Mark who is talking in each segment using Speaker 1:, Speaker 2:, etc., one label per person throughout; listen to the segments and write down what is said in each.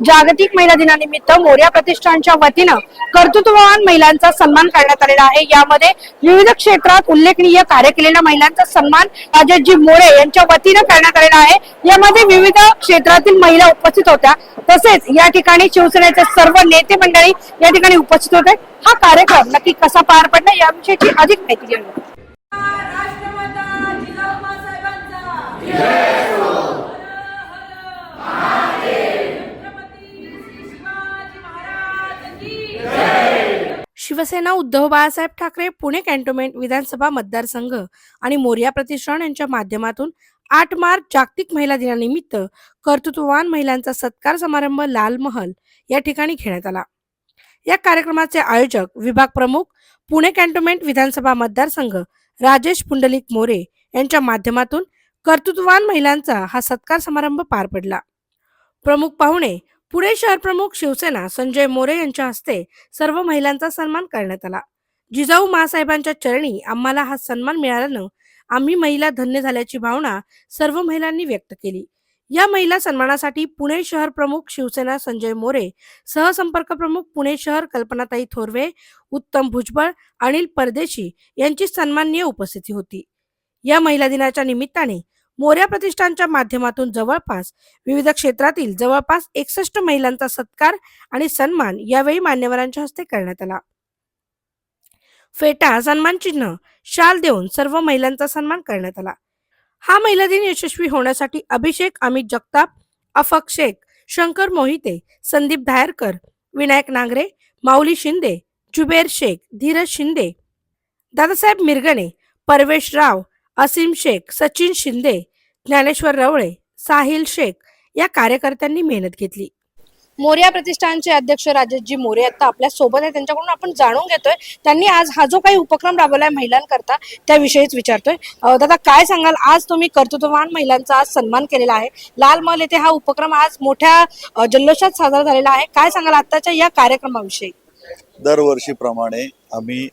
Speaker 1: जागतिक महिला दिनानिमित्त मोर्या प्रतिष्ठानच्या वतीनं कर्तृत्ववान महिलांचा सन्मान करण्यात आलेला आहे. यामध्ये विविध क्षेत्रात उल्लेखनीय कार्य केलेल्या महिलांचा सन्मान राजेशजी मोरे यांच्या वतीनं करण्यात आलेला आहे. यामध्ये विविध क्षेत्रातील महिला उपस्थित होत्या. तसेच या ठिकाणी शिवसेनेचे सर्व नेते मंडळी या ठिकाणी उपस्थित होते. हा कार्यक्रम नक्की कसा पार पडला याविषयीची अधिक माहिती घेऊया शिवसेना उद्धव बाळासाहेब ठाकरे पुणे कॅन्टोन्मेंट विधानसभा मतदारसंघ आणि मोर्या प्रतिष्ठान यांच्या माध्यमातून आठ मार्च जागतिक महिला दिनानिमित्त कर्तृत्ववान महिलांचा सत्कार समारंभ लाल महल या ठिकाणी घेण्यात आला. या कार्यक्रमाचे आयोजक विभाग प्रमुख पुणे कॅन्टोन्मेंट विधानसभा मतदारसंघ राजेश पुंडलिक मोरे यांच्या माध्यमातून कर्तृत्ववान महिलांचा हा सत्कार समारंभ पार पडला. प्रमुख पाहुणे पुणे शहर प्रमुख शिवसेना संजय मोरे यांच्या हस्ते सर्व महिलांचा सन्मान करण्यात आला. जिजाऊ मासाहेबांच्या चरणी आम्हाला हा सन्मान मिळाल्यानं आम्ही महिला धन्य झाल्याची भावना सर्व महिलांनी व्यक्त केली. या महिला सन्मानासाठी पुणे शहर प्रमुख शिवसेना संजय मोरे सहसंपर्क प्रमुख पुणे शहर कल्पनाताई थोरवे उत्तम भुजबळ अनिल परदेशी यांची सन्माननीय उपस्थिती होती. या महिला दिनाच्या निमित्ताने मोर्या प्रतिष्ठानच्या माध्यमातून जवळपास विविध क्षेत्रातील जवळपास एकसष्ट महिलांचा सत्कार आणि सन्मान यावेळी मान्यवरांच्या हस्ते करण्यात आला. फेटा सन्मान चिन्ह शाल देऊन सर्व महिलांचा सन्मान करण्यात आला. हा महिला दिन यशस्वी होण्यासाठी अभिषेक अमित जगताप अफक शेख शंकर मोहिते संदीप धायरकर विनायक नांगरे माऊली शिंदे जुबेर शेख धीरज शिंदे दादासाहेब मिरगणे परवेश राव असीम शेख सचिन शिंदे ज्ञानेश्वर रवळे साहिल शेख या कार्यकर्त्यांनी मेहनत घेतली. मोर्या प्रतिष्ठानचे अध्यक्ष राजेशजी मोरे आता आपल्यासोबत आहे त्यांच्याकडून आपण जाणून घेतोय. त्यांनी आज हा जो काही उपक्रम राबवलाय महिलांकरता त्याविषयीच विचारतोय. दादा काय सांगाल? आज तुम्ही कर्तृत्ववान महिलांचा आज सन्मान केलेला आहे. लाल महल येथे हा उपक्रम आज मोठ्या अं, जल्लोषात साजरा झालेला आहे. काय सांगाल आताच्या या कार्यक्रमाविषयी?
Speaker 2: दरवर्षीप्रमाणे आम्ही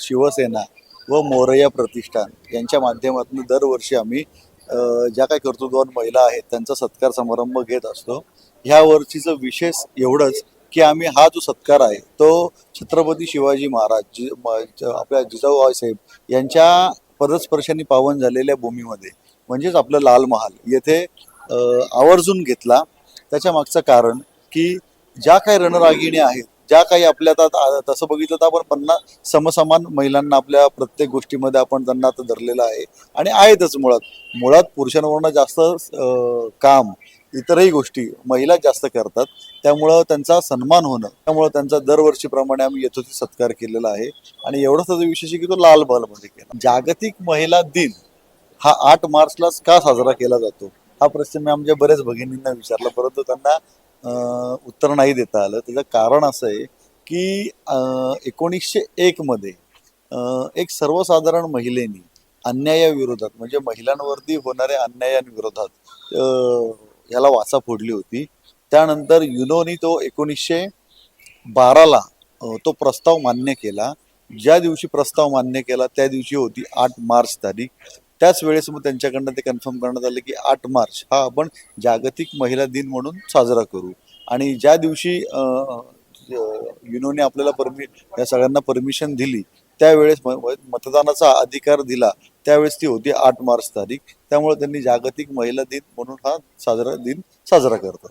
Speaker 2: शिवसेना व मोरया प्रतिष्ठान यांच्या माध्यमातून दरवर्षी आम्ही ज्या काही कर्तृत्ववान महिला आहेत त्यांचा सत्कार समारंभ घेत असतो. ह्या वर्षीचं विशेष एवढंच की आम्ही हा जो सत्कार आहे तो छत्रपती शिवाजी महाराज जी म- आपल्या जिजाऊ साहेब यांच्या पदस्पर्शाने पावन झालेल्या भूमीमध्ये म्हणजेच आपलं लाल महाल येथे आवर्जून घेतला. त्याच्या मागचं कारण की ज्या काही रणरागिणी आहेत ज्या काही आपल्या आता तसं बघितलं तर आपण पन्नास समसमान महिलांना आपल्या प्रत्येक गोष्टीमध्ये आपण त्यांना आता धरलेलं आहे. आणि आहेतच मुळात. मुळात पुरुषांवरनं जास्त काम इतरही गोष्टी महिला जास्त करतात. त्यामुळं त्यांचा सन्मान होणं त्यामुळं त्यांचा दरवर्षीप्रमाणे आम्ही यथोचित सत्कार केलेला आहे. आणि एवढंच त्याचा विशेष की तो लाल बहलमध्ये केला. जागतिक महिला दिन हा आठ मार्चलाच का साजरा केला जातो? हा प्रश्न मी आमच्या बऱ्याच भगिनींना विचारला. परंतु त्यांना उत्तर नाही देता आलं. त्याचं कारण असं आहे की एकोणीसशे एकमध्ये एक सर्वसाधारण महिलेनी अन्यायाविरोधात म्हणजे महिलांवरती होणाऱ्या अन्यायांविरोधात ह्याला वाचा फोडली होती. त्यानंतर युनोनी तो एकोणीसशे बाराला तो प्रस्ताव मान्य केला. ज्या दिवशी प्रस्ताव मान्य केला त्या दिवशी होती आठ मार्च तारीख. त्याच वेळेस मग त्यांच्याकडनं ते कन्फर्म करण्यात आलं की आठ मार्च हा आपण जागतिक महिला दिन म्हणून साजरा करू. आणि ज्या दिवशी युनोने आपल्याला परमि या सगळ्यांना परमिशन दिली त्यावेळेस मतदानाचा अधिकार दिला. त्यावेळेस ती होती आठ मार्च तारीख. त्यामुळे त्यांनी जागतिक महिला दिन म्हणून हा साजरा दिन साजरा करतात.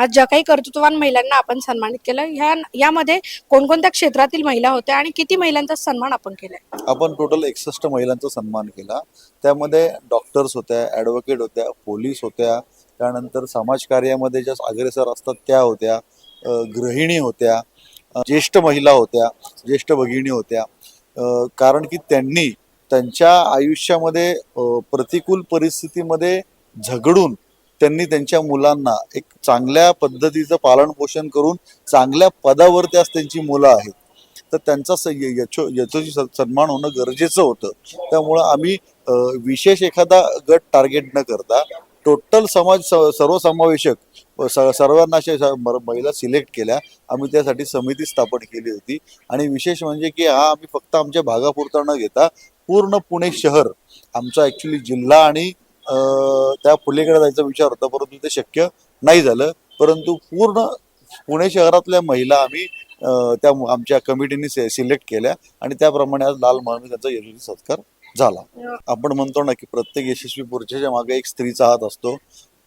Speaker 1: आज ज्या काही कर्तृत्ववान महिलांना आपण सन्मानित केलं ह्या यामध्ये कोणकोणत्या क्षेत्रातील महिला होत्या आणि किती महिलांचा सन्मान आपण केलाय?
Speaker 2: आपण टोटल एकसष्ट महिलांचा सन्मान केला. त्यामध्ये डॉक्टर्स होत्या ॲडव्होकेट होत्या पोलीस होत्या त्यानंतर समाजकार्यामध्ये ज्या अग्रेसर असतात त्या होत्या गृहिणी होत्या ज्येष्ठ महिला होत्या ज्येष्ठ भगिनी होत्या. कारण की त्यांनी त्यांच्या आयुष्यामध्ये प्रतिकूल परिस्थितीमध्ये झगडून त्यांनी त्यांच्या मुलांना एक चांगल्या पद्धतीचं पालन पोषण करून चांगल्या पदावरती आज त्यांची मुलं आहेत. तर त्यांचा स- सन्मान होणं गरजेचं होतं. त्यामुळं आम्ही विशेष एखादा गट टार्गेट न करता टोटल समाज स- सर्वसमावेशक स- सर्वांना अशा म- महिला सिलेक्ट केल्या. आम्ही त्यासाठी समिती स्थापन केली होती. आणि विशेष म्हणजे की हा आम्ही फक्त आमच्या भागापुरता न घेता पूर्ण पुणे शहर आमचा ॲक्च्युली जिल्हा आणि त्या फुलेकडे जायचा विचार होता परंतु ते शक्य नाही झालं. परंतु पूर्ण पुणे शहरातल्या महिला आम्ही त्या आमच्या कमिटीने सिलेक्ट केल्या. आणि त्याप्रमाणे आज लाल महामी त्यांचा यशस्वी सत्कार झाला. आपण म्हणतो ना की प्रत्येक यशस्वी पुरुषाच्या मागे एक स्त्रीचा हात असतो.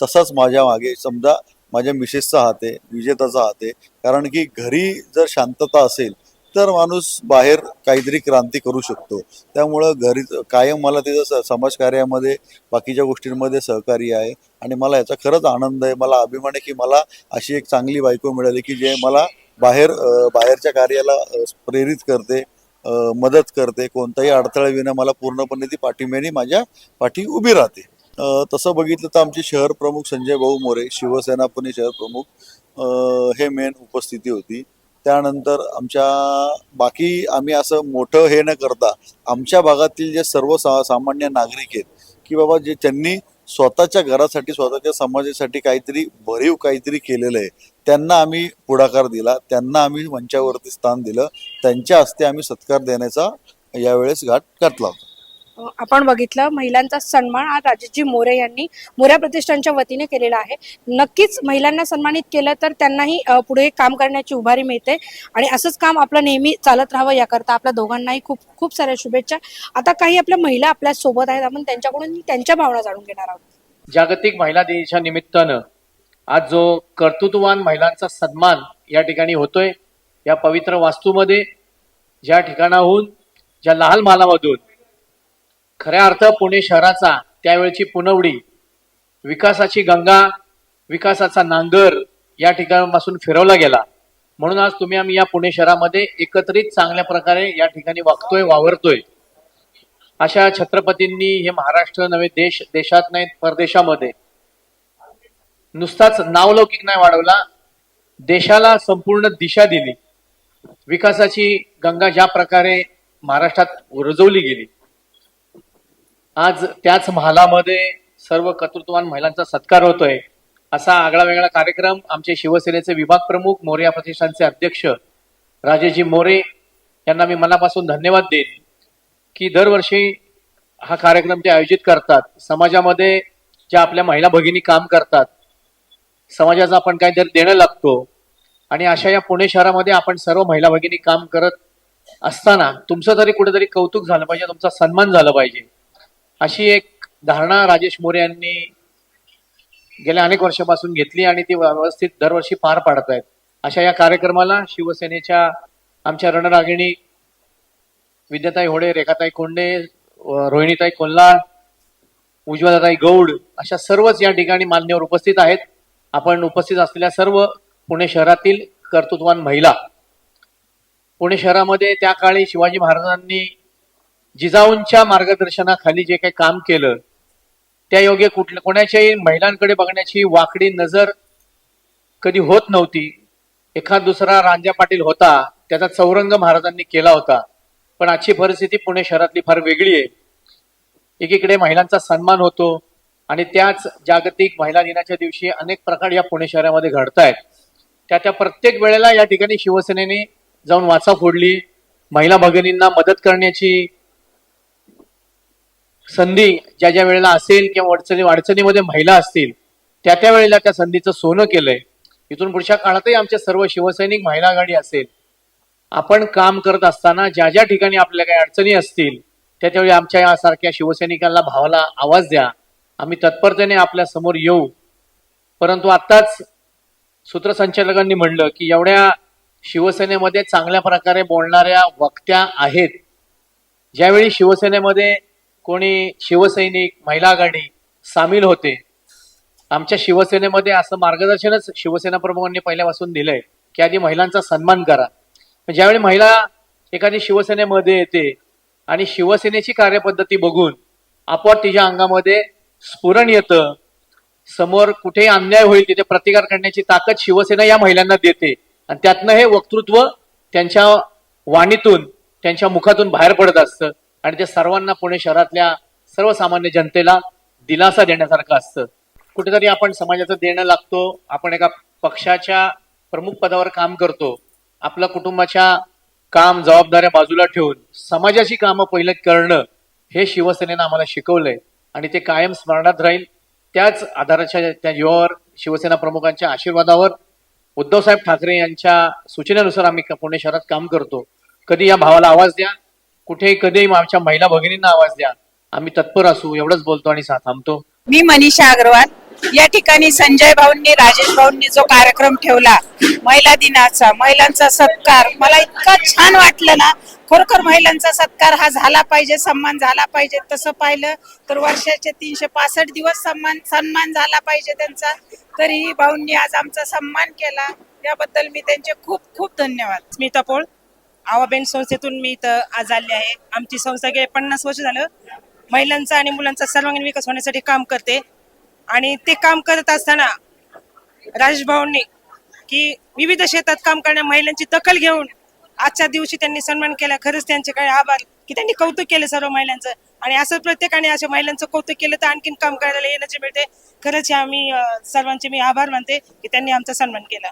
Speaker 2: तसाच माझ्या मागे समजा माझ्या मिसेसचा हात आहे विजेताचा हात आहे. कारण की घरी जर शांतता असेल तर माणूस बाहेर काहीतरी क्रांती करू शकतो. त्यामुळं घरी कायम मला तिथं स- समाजकार्यामध्ये बाकीच्या गोष्टींमध्ये सहकार्य आहे. आणि मला याचा खरंच आनंद आहे मला अभिमान आहे की मला अशी एक चांगली बायको मिळाली की जे मला बाहेर बाहेरच्या कार्याला प्रेरित करते. मदत करते. कोणताही अडथळा विना मला पूर्णपणे ती पाठिंब्याने माझ्या पाठी उभी राहते. तसं बघितलं तर आमचे शहर प्रमुख संजय भाऊ मोरे शिवसेना पुणे शहर प्रमुख हे मेन उपस्थिती होती. त्यानंतर आमच्या बाकी आम्ही असं मोठं हे न करता आमच्या भागातील जे सर्व सा सामान्य नागरिक आहेत की बाबा जे त्यांनी स्वतःच्या घरासाठी स्वतःच्या समाजासाठी काहीतरी भरीव काहीतरी केलेलं आहे. त्यांना आम्ही पुढाकार दिला त्यांना आम्ही मंचावरती स्थान दिलं त्यांच्या हस्ते आम्ही सत्कार देण्याचा यावेळेस घाट घातला होता.
Speaker 1: आपण बघितलं महिलांचा सन्मान आज राजेशजी मोरे यांनी मोऱ्या प्रतिष्ठानच्या वतीने केलेला आहे. नक्कीच महिलांना सन्मानित केलं तर त्यांनाही पुढे काम करण्याची उभारी मिळते. आणि असंच काम आपलं नेहमी चालत राहावं याकरता आपल्या दोघांनाही खूप खूप साऱ्या शुभेच्छा. आता काही आपल्या महिला आपल्यासोबत आहेत. आपण त्यांच्याकडून त्यांच्या भावना जाणून घेणार आहोत.
Speaker 3: जागतिक महिला दिनाच्या निमित्तानं आज जो कर्तृत्ववान महिलांचा सन्मान या ठिकाणी होतोय या पवित्र वास्तूमध्ये ज्या ठिकाणाहून ज्या लाल मालामधून खऱ्या अर्थ पुणे शहराचा त्यावेळची पुनवडी विकासाची गंगा विकासाचा नांगर या ठिकाणापासून फिरवला गेला. म्हणून आज तुम्ही आम्ही या पुणे शहरामध्ये एकत्रित चांगल्या प्रकारे या ठिकाणी वागतोय वावरतोय. अशा छत्रपतींनी हे महाराष्ट्र नवे देश देशात नाहीत परदेशामध्ये नुसताच नावलौकिक नाही वाढवला देशाला संपूर्ण दिशा दिली. विकासाची गंगा ज्या प्रकारे महाराष्ट्रात रुजवली गेली. आज त्याच महालामध्ये सर्व कर्तृत्ववान महिलांचा सत्कार होतोय. असा आगळा वेगळा कार्यक्रम आमचे शिवसेनेचे विभाग प्रमुख मोर्या प्रतिष्ठानचे अध्यक्ष राजेजी मोरे यांना मी मनापासून धन्यवाद देईन की दरवर्षी हा कार्यक्रम ते आयोजित करतात. समाजामध्ये ज्या आपल्या महिला भगिनी काम करतात समाजाचा आपण काहीतरी देणं लागतो आणि अशा या पुणे शहरामध्ये आपण सर्व महिला भगिनी काम करत असताना तुमचं तरी कुठेतरी कौतुक झालं पाहिजे तुमचा सन्मान झाला पाहिजे. अशी एक धारणा राजेश मोरे यांनी गेल्या अनेक वर्षापासून घेतली आणि ती व्यवस्थित दरवर्षी पार पाडत आहेत. अशा या कार्यक्रमाला शिवसेनेच्या आमच्या रणरागिणी विद्याताई होडे रेखाताई कोंडे रोहिणीताई कोल्हाळ उज्ज्वलाताई गौड अशा सर्वच या ठिकाणी मान्यवर उपस्थित आहेत. आपण उपस्थित असलेल्या सर्व पुणे शहरातील कर्तृत्वान महिला पुणे शहरामध्ये त्या काळी शिवाजी महाराजांनी जिजाऊंच्या मार्गदर्शनाखाली जे काही काम केलं त्या योगे कुठल्या कोणाच्याही महिलांकडे बघण्याची वाकडी नजर कधी होत नव्हती. एखाद दुसरा रांजा पाटील होता त्याचा चौरंग महाराजांनी केला होता. पण आजची परिस्थिती पुणे शहरातली फार वेगळी आहे. एकीकडे महिलांचा सन्मान होतो आणि त्याच जागतिक महिला दिनाच्या दिवशी अनेक प्रकार या पुणे शहरामध्ये घडतायत. त्या त्या प्रत्येक वेळेला या ठिकाणी शिवसेनेने जाऊन वाचा फोडली महिला भगिनींना मदत करण्याची संधी ज्या ज्या वेळेला असेल किंवा अडचणी अडचणीमध्ये महिला असतील त्या त्या वेळेला त्या संधीचं सोनं केलंय. इथून पुढच्या काळातही आमच्या सर्व शिवसैनिक महिला आघाडी असेल. आपण काम करत असताना ज्या ज्या ठिकाणी आपल्या काही अडचणी असतील त्या त्यावेळी आमच्या यासारख्या शिवसैनिकांना भावाला आवाज द्या. आम्ही तत्परतेने आपल्यासमोर येऊ. परंतु आत्ताच सूत्रसंचालकांनी म्हणलं की एवढ्या शिवसेनेमध्ये चांगल्या प्रकारे बोलणाऱ्या वक्त्या आहेत. ज्यावेळी शिवसेनेमध्ये कोणी शिवसैनिक महिला आघाडी सामील होते. आमच्या शिवसेनेमध्ये असं मार्गदर्शनच शिवसेना प्रमुखांनी पहिल्यापासून दिलंय की आधी महिलांचा सन्मान करा. ज्यावेळी महिला एखादी शिवसेनेमध्ये येते आणि शिवसेनेची कार्यपद्धती बघून आपोआप तिच्या अंगामध्ये स्फुरण येतं समोर कुठेही अन्याय होईल तिथे प्रतिकार करण्याची ताकद शिवसेना या महिलांना देते. आणि त्यातनं हे वक्तृत्व त्यांच्या वाणीतून त्यांच्या मुखातून बाहेर पडत असतं. आणि ते सर्वांना पुणे शहरातल्या सर्वसामान्य जनतेला दिलासा देण्यासारखं असतं. कुठेतरी आपण समाजाचं देणं लागतो आपण एका पक्षाच्या प्रमुख पदावर काम करतो आपल्या कुटुंबाच्या काम जबाबदाऱ्या बाजूला ठेवून समाजाची कामं पहिलं करणं हे शिवसेनेनं आम्हाला शिकवलंय आणि ते कायम स्मरणात राहील. त्याच आधाराच्या त्या जीवावर शिवसेना प्रमुखांच्या आशीर्वादावर उद्धवसाहेब ठाकरे यांच्या सूचनेनुसार आम्ही पुणे शहरात काम करतो. कधी या भावाला आवाज द्या कुठेही कधीही आमच्या महिला भगिनींना आवाज द्या. आम्ही तत्पर असू एवढंच बोलतो आणि थांबतो.
Speaker 4: मी मनीषा अग्रवाल. या ठिकाणी संजय भाऊंनी राजेश भाऊंनी जो कार्यक्रम ठेवला महिला दिनाचा महिलांचा सत्कार मला इतका छान वाटलं ना. खरोखर महिलांचा सत्कार हा झाला पाहिजे सन्मान झाला पाहिजे. तसं पाहिलं तर वर्षाचे तीनशे पासष्ट दिवस सन्मान सन्मान झाला पाहिजे त्यांचा. तरीही भाऊंनी आज आमचा सन्मान केला. याबद्दल मी त्यांचे खूप खूप धन्यवाद.
Speaker 5: स्मिता पोळ आवाबेन संस्थेतून मी इथं आज आले आहे. आमची संस्था गेले पन्नास वर्ष झालं. महिलांचा आणि मुलांचा सर्वांगीण विकास होण्यासाठी काम करते. आणि ते काम करत असताना राजेश की विविध क्षेत्रात काम करणाऱ्या महिलांची दखल घेऊन आजच्या दिवशी त्यांनी सन्मान केला. खरंच त्यांचे काय आभार की त्यांनी कौतुक केलं सर्व महिलांचं. आणि असं प्रत्येकाने अशा महिलांचं कौतुक केलं तर आणखीन काम करायला येण्याचे मिळते. खरंच हे आम्ही सर्वांचे मी आभार मानते की त्यांनी आमचा सन्मान केला.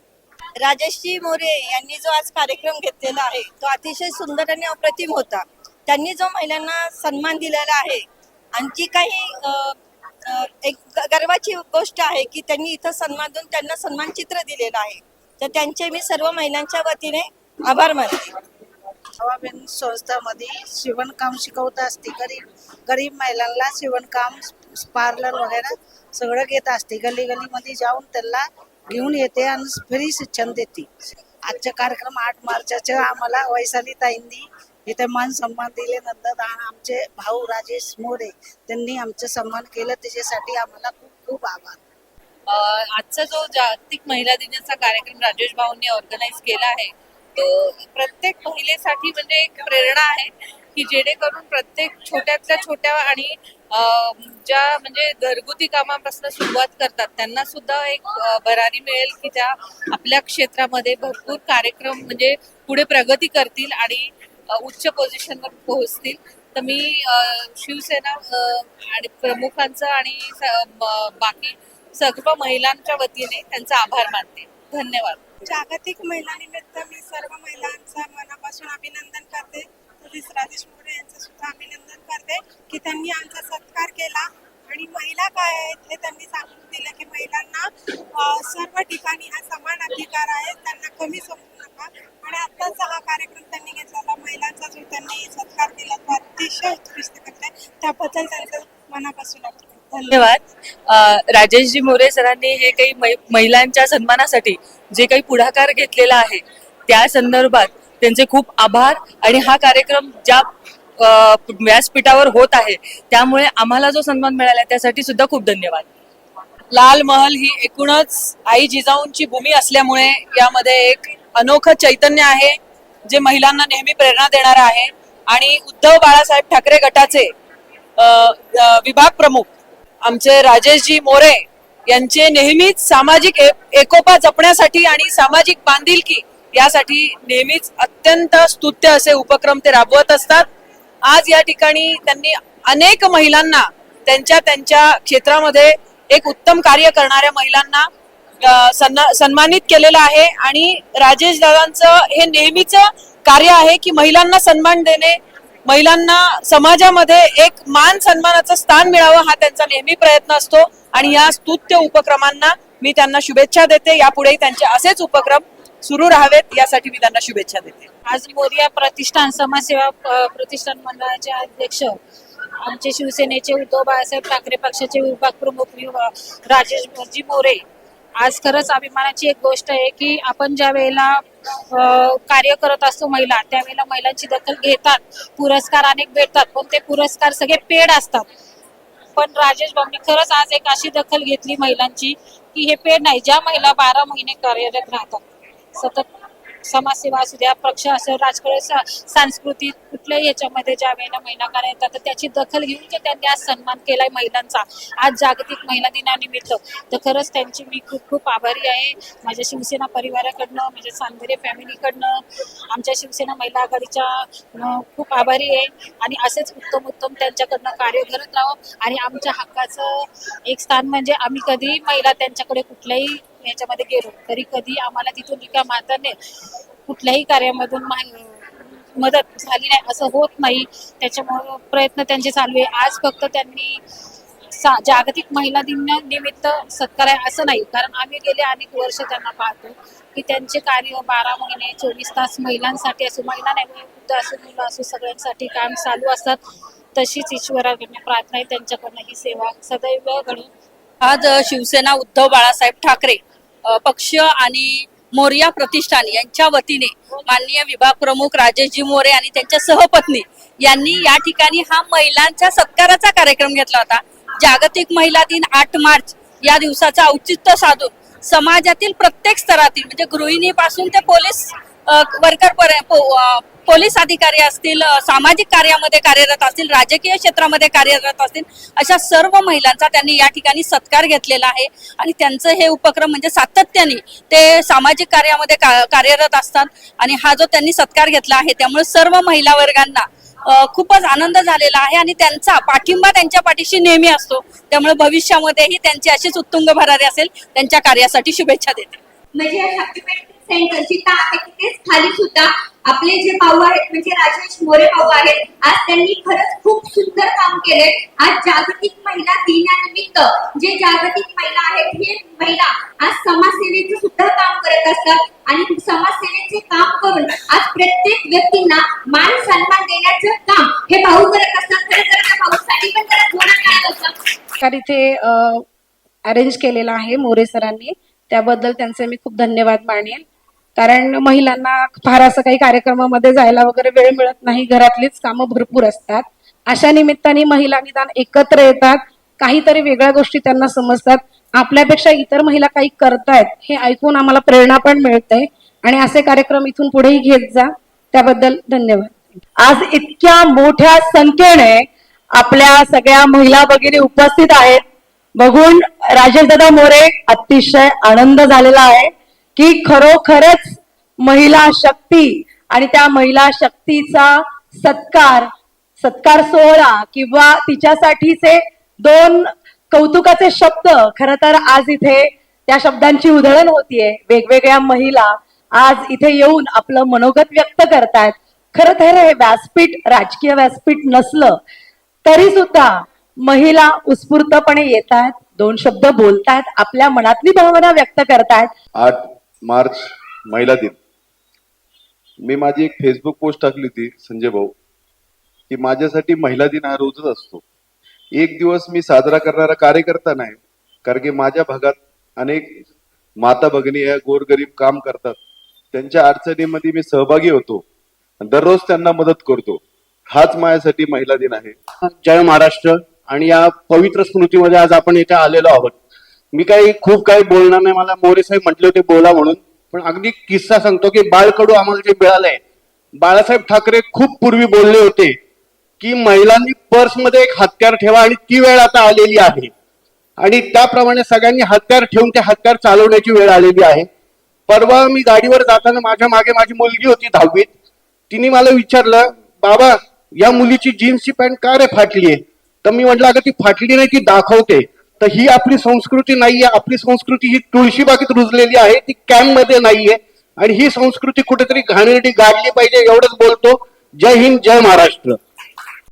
Speaker 6: राजश्री मोरे यांनी जो आज कार्यक्रम घेतलेला आहे तो अतिशय सुंदर आणि अप्रतिम होता. त्यांनी जो महिलांना सन्मान दिलेला आहे आणि जी काही एक गर्वाची गोष्ट आहे की त्यांनी इथं सन्मान देऊन त्यांना सन्मान चित्र दिलेलं आहे. तर त्यांचे मी सर्व महिलांच्या वतीने आभार मानते.
Speaker 7: हवाबेन संस्थामध्ये शिवणकाम शिकवत असते. गरीब गरीब महिलांना शिवणकाम पार्लर वगैरे सगळं घेत असते. गली गलीमध्ये जाऊन त्यांना घेऊन येते आणि फ्री शिक्षण देते. आजचा कार्यक्रम आठ मार्चाचे आम्हाला वैशाली ताईंनी इथे मान सन्मान दिल्यानंतर नंतर आमचे भाऊ राजेश मोरे त्यांनी आमचं सन्मान केलं. त्याच्यासाठी आम्हाला खूप खूप आभार.
Speaker 8: आजचा जो जागतिक महिला दिनाचा कार्यक्रम राजेश भाऊंनी ऑर्गनाईज केला आहे तो प्रत्येक महिलेसाठी म्हणजे एक प्रेरणा आहे. की जेणेकरून प्रत्येक छोट्यातल्या छोट्या आणि ज्या म्हणजे घरगुती कामापासून सुरुवात करतात त्यांना सुद्धा एक भरारी मिळेल की त्या आपल्या क्षेत्रामध्ये भरपूर कार्यक्रम म्हणजे पुढे प्रगती करतील आणि उच्च पोझिशनवर पोहोचतील. तर मी शिवसेना आणि प्रमुखांचं आणि बाकी सर्व महिलांच्या वतीने त्यांचा आभार मानते. धन्यवाद.
Speaker 7: जागतिक महिला निमित्त मी सर्व महिलांचं मनापासून अभिनंदन करते. तसेच राजेश मोरे यांचं सुद्धा अभिनंदन करते की त्यांनी आमचा सत्कार केला. आणि महिला काय आहेत हे त्यांनी सांगून दिलं की महिलांना सर्व ठिकाणी हा समान अधिकार आहे त्यांना कमी समजू नका. आणि आत्ताचा हा कार्यक्रम त्यांनी घेतलेला महिलांचा जो त्यांनी सत्कार दिला तो अतिशय उत्कृष्ट करते. त्याबद्दल त्यांचं मनापासून धन्यवाद.
Speaker 8: राजेशजी मोरे सरांनी हे काही मै- महिलांच्या सन्मानासाठी जे काही पुढाकार घेतलेला आहे त्या संदर्भात त्यांचे खूप आभार. आणि हा कार्यक्रम ज्या व्यासपीठावर होत आहे त्यामुळे आम्हाला जो सन्मान मिळाला त्यासाठी सुद्धा खूप धन्यवाद.
Speaker 4: लाल महल ही एकूणच आई जिजाऊंची भूमी असल्यामुळे यामध्ये एक अनोखं चैतन्य आहे जे महिलांना नेहमी प्रेरणा देणार आहे. आणि उद्धव बाळासाहेब ठाकरे गटाचे विभाग प्रमुख आमचे राजेशजी मोरे यांचे नेहमीच सामाजिक एकोपा जपण्यासाठी आणि सामाजिक बांधिलकी यासाठी नेहमीच अत्यंत स्तुत्य असे उपक्रम ते राबवत असतात. आज या ठिकाणी त्यांनी अनेक महिलांना त्यांच्या त्यांच्या क्षेत्रामध्ये एक उत्तम कार्य करणाऱ्या महिलांना सन्मानित केलेलं आहे आणि राजेश दादांचं हे नेहमीच कार्य आहे की महिलांना सन्मान देणे महिलांना समाजामध्ये एक मान सन्मानाचं स्थान मिळावं हा त्यांचा नेहमी प्रयत्न असतो. आणि या स्तुत्य उपक्रमांना मी त्यांना शुभेच्छा देते. यापुढेही त्यांचे असेच उपक्रम सुरू राहावेत यासाठी मी त्यांना शुभेच्छा देते.
Speaker 9: आज मोरिया प्रतिष्ठान समाजसेवा प्रतिष्ठान मंडळाचे अध्यक्ष आमचे शिवसेनेचे उद्धव बाळासाहेब ठाकरे पक्षाचे विभाग प्रमुख राजेश जी मोरे. आज खरंच अभिमानाची एक गोष्ट आहे की आपण ज्या वेळेला कार्य करत असतो महिला त्यावेळेला महिलांची दखल घेतात पुरस्कार अनेक भेटतात पण ते पुरस्कार सगळे पेड असतात. पण राजेश भाऊंनी खरंच आज एक अशी दखल घेतली महिलांची की हे पेड नाही ज्या महिला बारा महिने कार्यरत राहतात सतत समाजसेवा असू द्या पक्ष असो राजकारण सा- सांस्कृतिक कुठल्याही याच्यामध्ये ज्या वेळेला महिला कार्य येतात तर त्याची दखल घेऊन जे त्यांनी आज सन्मान केलाय महिलांचा आज जागतिक महिला दिनानिमित्त तर खरंच त्यांची मी खूप खूप आभारी आहे. माझ्या शिवसेना परिवाराकडनं माझ्या सांदरे फॅमिलीकडनं आमच्या शिवसेना महिला आघाडीच्या खूप आभारी आहे. आणि असेच उत्तम उत्तम त्यांच्याकडनं कार्य करत राहो. आणि आमच्या हक्काचं एक स्थान म्हणजे आम्ही कधी महिला त्यांच्याकडे कुठल्याही याच्यामध्ये गेलो. तरी कधी आम्हाला तिथून एका माताने कुठल्याही कार्यामधून मदत झाली नाही. असं होत नाही. त्याच्यामुळे प्रयत्न त्यांचे चालू आहे. आज फक्त त्यांनी सा- जागतिक महिला दिन निमित्त सत्कार आहे असं नाही. कारण आम्ही गेले अनेक वर्ष त्यांना पाहतो की त्यांचे कार्य बारा महिने चोवीस तास महिलांसाठी असो महिला नाही वृद्ध असो मुलं असो सगळ्यांसाठी काम चालू असतात. तशीच ईश्वराकडनं प्रार्थना आहे. त्यांच्याकडनं ही सेवा सदैव घडून
Speaker 10: आज शिवसेना उद्धव बाळासाहेब ठाकरे पक्ष आणि मोर्या प्रतिष्ठान यांच्या वतीने माननीय विभाग प्रमुख राजेशजी मोरे आणि त्यांच्या सहपत्नी यांनी या ठिकाणी हा महिलांच्या सत्काराचा कार्यक्रम घेतला होता. जागतिक महिला दिन आठ मार्च या दिवसाचं औचित्य साधून समाजातील प्रत्येक स्तरातील म्हणजे गृहिणीपासून ते पोलीस वर्कर पर्यंत पोलीस अधिकारी असतील सामाजिक कार्यामध्ये कार्यरत असतील राजकीय क्षेत्रामध्ये कार्यरत असतील अशा सर्व महिलांचा त्यांनी या ठिकाणी सत्कार घेतलेला आहे. आणि त्यांचं हे उपक्रम म्हणजे सातत्याने ते सामाजिक कार्यामध्ये का- कार्यरत असतात. आणि हा जो त्यांनी सत्कार घेतला आहे त्यामुळे सर्व महिला वर्गांना खूपच आनंद झालेला आहे. आणि त्यांचा पाठिंबा त्यांच्या पाठीशी नेहमी असतो. त्यामुळे भविष्यामध्येही त्यांची अशीच उत्तुंग भरारी असेल. त्यांच्या कार्यासाठी शुभेच्छा देते.
Speaker 11: म्हणजे म्हणजे आहे खाली सुद्धा आपले जे भाऊ आहेत म्हणजे राजेश मोरे भाऊ आहेत आज त्यांनी खरंच खूप सुंदर काम केले आज जागतिक महिला दिनानिमित्त जे जागतिक महिला आहेत हे महिला आज समाजसेवेचं सुद्धा काम करत असतात. आणि समाजसेवेचे काम करून आज प्रत्येक व्यक्तींना मान सन्मान देण्याचं काम हे भाऊ करत असतात. खरं तर त्या भाऊसाठी पण जरा थोडं काय होतं
Speaker 1: इथे अरेंज केलेला आहे मोरे सरांनी. त्याबद्दल त्यांचे मी खूप धन्यवाद मानेन. कारण महिलांना फार असं काही कार्यक्रमामध्ये जायला वगैरे वेळ मिळत नाही. घरातलीच कामं भरपूर असतात. अशा निमित्ताने महिला निदान एकत्र येतात. काहीतरी वेगळ्या गोष्टी त्यांना समजतात. आपल्यापेक्षा इतर महिला काही करतायत हे ऐकून आम्हाला प्रेरणा पण मिळते. आणि असे कार्यक्रम इथून पुढेही घेत जा. त्याबद्दल धन्यवाद.
Speaker 12: आज इतक्या मोठ्या संख्येने आपल्या सगळ्या महिला वगैरे उपस्थित आहेत. बघून राजेशदादा मोरे अतिशय आनंद झालेला आहे. की खरोखरच महिला शक्ती आणि त्या महिला शक्तीचा सत्कार सत्कार सोहळा किंवा तिच्यासाठीचे दोन कौतुकाचे शब्द खर तर आज इथे त्या शब्दांची उधळण होतीये. वेगवेगळ्या महिला आज इथे येऊन आपलं मनोगत व्यक्त करतायत. खरं तर हे व्यासपीठ राजकीय व्यासपीठ नसलं तरी सुद्धा महिला उत्स्फूर्तपणे येत आहेत दोन शब्द बोलतायत आपल्या मनातली भावना व्यक्त करतायत.
Speaker 13: आठ मार्च महिला दिन. मी माझी एक फेसबुक पोस्ट टाकली होती संजय भाऊ की माझ्यासाठी महिला दिन हा रोजच असतो. एक दिवस मी साजरा करणारा कार्यकर्ता नाही कारण की माझ्या भागात अनेक माता भगिनी या गोरगरीब काम करतात. त्यांच्या अडचणीमध्ये मी सहभागी होतो दररोज त्यांना मदत करतो. हाच माझ्यासाठी महिला दिन आहे.
Speaker 14: जय महाराष्ट्र. आणि या पवित्र स्मृतीमध्ये आज आपण इथे आलेलो आहोत. मी काही खूप काही बोलणार नाही. मला मोरे साहेब म्हटले होते बोला म्हणून. पण अगदी किस्सा सांगतो की बाळकडू आम्हाला जे मिळालंय बाळासाहेब ठाकरे खूप पूर्वी बोलले होते की महिलांनी पर्समध्ये एक हत्यार ठेवा आणि ती वेळ आता आलेली आहे. आणि त्याप्रमाणे सगळ्यांनी हत्यार ठेवून ते हत्यार चालवण्याची वेळ आलेली आहे. परवा मी गाडीवर जाताना माझ्या मागे माझी मुलगी होती दहावीत. तिने मला विचारलं बाबा या मुलीची जीन्सची पॅन्ट का रे फाटली आहे तर मी म्हटलं अगं ती फाटली नाही ती दाखवते. तर ही आपली संस्कृती नाहीये. आपली संस्कृती ही तुळशीबागेत रुजलेली आहे. ती कॅम्पमध्ये नाहीये. आणि ही संस्कृती कुठेतरी घाणेरडी गाडली पाहिजे एवढंच बोलतो. जय हिंद जय महाराष्ट्र.